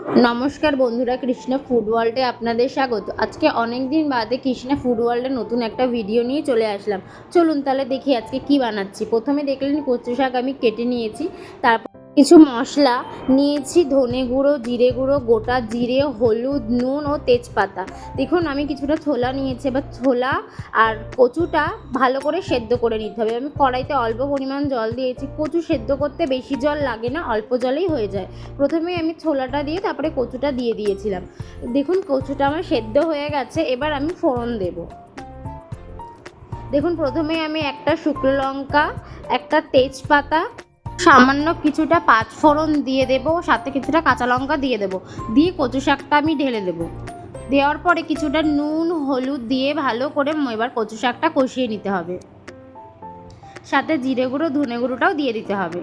নমস্কার বন্ধুরা, কৃষ্ণা ফুড ওয়ার্ল্ডে আপনাদের স্বাগত। আজকে অনেক দিন বাদে কৃষ্ণা ফুড ওয়ার্ল্ডে নতুন একটা ভিডিও নিয়ে চলে আসলাম। চলুন তাহলে দেখি আজকে কি বানাচ্ছি। প্রথমে দেখলেন কচু শাক আমি কেটে নিয়েছি, তারপর কিছু মশলা নিয়েছি, ধনে গুঁড়ো, জিরে গুঁড়ো, গোটা জিরে, হলুদ, নুন ও তেজপাতা। দেখুন, আমি কিছুটা ছোলা নিয়েছি। এবার ছোলা আর কচুটা ভালো করে সেদ্ধ করে নিতে হবে। আমি কড়াইতে অল্প পরিমাণ জল দিয়েছি। কচু সেদ্ধ করতে বেশি জল লাগে না, অল্প জলেই হয়ে যায়। প্রথমে আমি ছোলাটা দিয়ে, তারপরে কচুটা দিয়ে দিয়েছিলাম। দেখুন, কচুটা আমার সেদ্ধ হয়ে গেছে। এবার আমি ফোড়ন দেব। দেখুন, প্রথমে আমি একটা শুকনো লঙ্কা, একটা তেজপাতা সামান্য কিছুটা পাঁচ ফোড়ন দিয়ে দেব, সাথে কিছুটা কাঁচা লঙ্কা দিয়ে দেব। দিয়ে কচু শাকটা আমি ঢেলে দেব। দেওয়ার পরে কিছুটা নুন, হলুদ দিয়ে ভালো করে এবার কচু শাকটা কষিয়ে নিতে হবে। সাথে জিরে গুঁড়ো, ধনে গুঁড়োটাও দিয়ে দিতে হবে।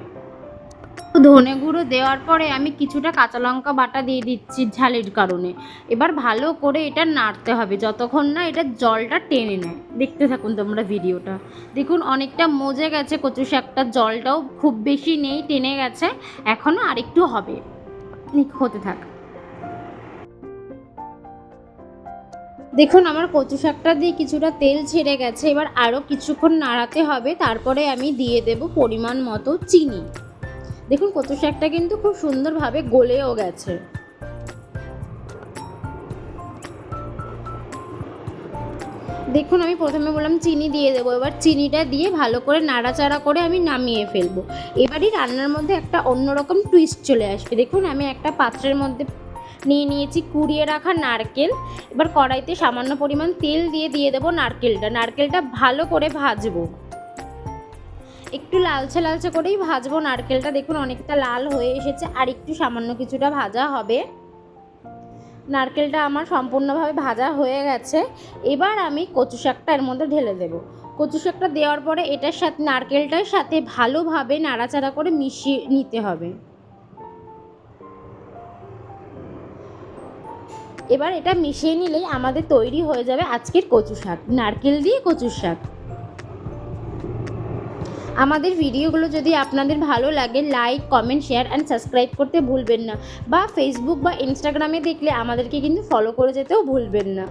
ধনে গুঁড়ো দেওয়ার পরে আমি কিছুটা কাঁচা লঙ্কা বাটা দিয়ে দিচ্ছি ঝালের কারণে। এবার ভালো করে এটা নাড়তে হবে, যতক্ষণ না এটা জলটা টেনে নেয়। দেখতে থাকুন তোমরা ভিডিওটা। দেখুন, অনেকটা মজে গেছে, কচু শাকটা জলটাও খুব বেশি নেই, টেনে গেছে, এখনও আরেকটু হবে। হতে থাক। দেখুন, আমার কচু শাকটা দিয়ে কিছুটা তেল ছেড়ে গেছে, এবার আরও কিছুক্ষণ নাড়াতে হবে, তারপরে আমি দিয়ে দেব পরিমাণ মতো চিনি। দেখুন, কচু শাকটা কিন্তু খুব সুন্দরভাবে গলেও গেছে। দেখুন, আমি প্রথমে বললাম চিনি দিয়ে দেবো, এবার চিনিটা দিয়ে ভালো করে নাড়াচাড়া করে আমি নামিয়ে ফেলব। এবারই রান্নার মধ্যে একটা অন্যরকম টুইস্ট চলে আসবে। দেখুন, আমি একটা পাত্রের মধ্যে নিয়ে নিয়েছি কুড়িয়ে রাখা নারকেল। এবার কড়াইতে সামান্য পরিমাণ তেল দিয়ে দিয়ে দেবো নারকেলটা। নারকেলটা ভালো করে ভাজবো। একটু লালচে লালচে করেই ভাজবো। নারকেলটা দেখুন অনেকটা লাল হয়ে এসেছে, আর একটু সামান্য কিছুটা ভাজা হবে। নারকেলটা আমার সম্পূর্ণভাবে ভাজা হয়ে গেছে। এবার আমি কচু শাকটা এর মধ্যে ঢেলে দেব। কচু শাকটা দেওয়ার পরে এটার সাথে, নারকেলটার সাথে ভালোভাবে নাড়াচাড়া করে মিশিয়ে নিতে হবে। এবার এটা মিশিয়ে নিলেই আমাদের তৈরি হয়ে যাবে আজকের কচু শাক, নারকেল দিয়ে কচু শাক। আমাদের ভিডিওগুলো যদি আপনাদের ভালো লাগে like comment share and subscribe করতে ভুলবেন না। বা ফেসবুক বা ইনস্টাগ্রামে দেখলে আমাদেরকে কিন্তু ফলো করে যেতেও ভুলবেন না।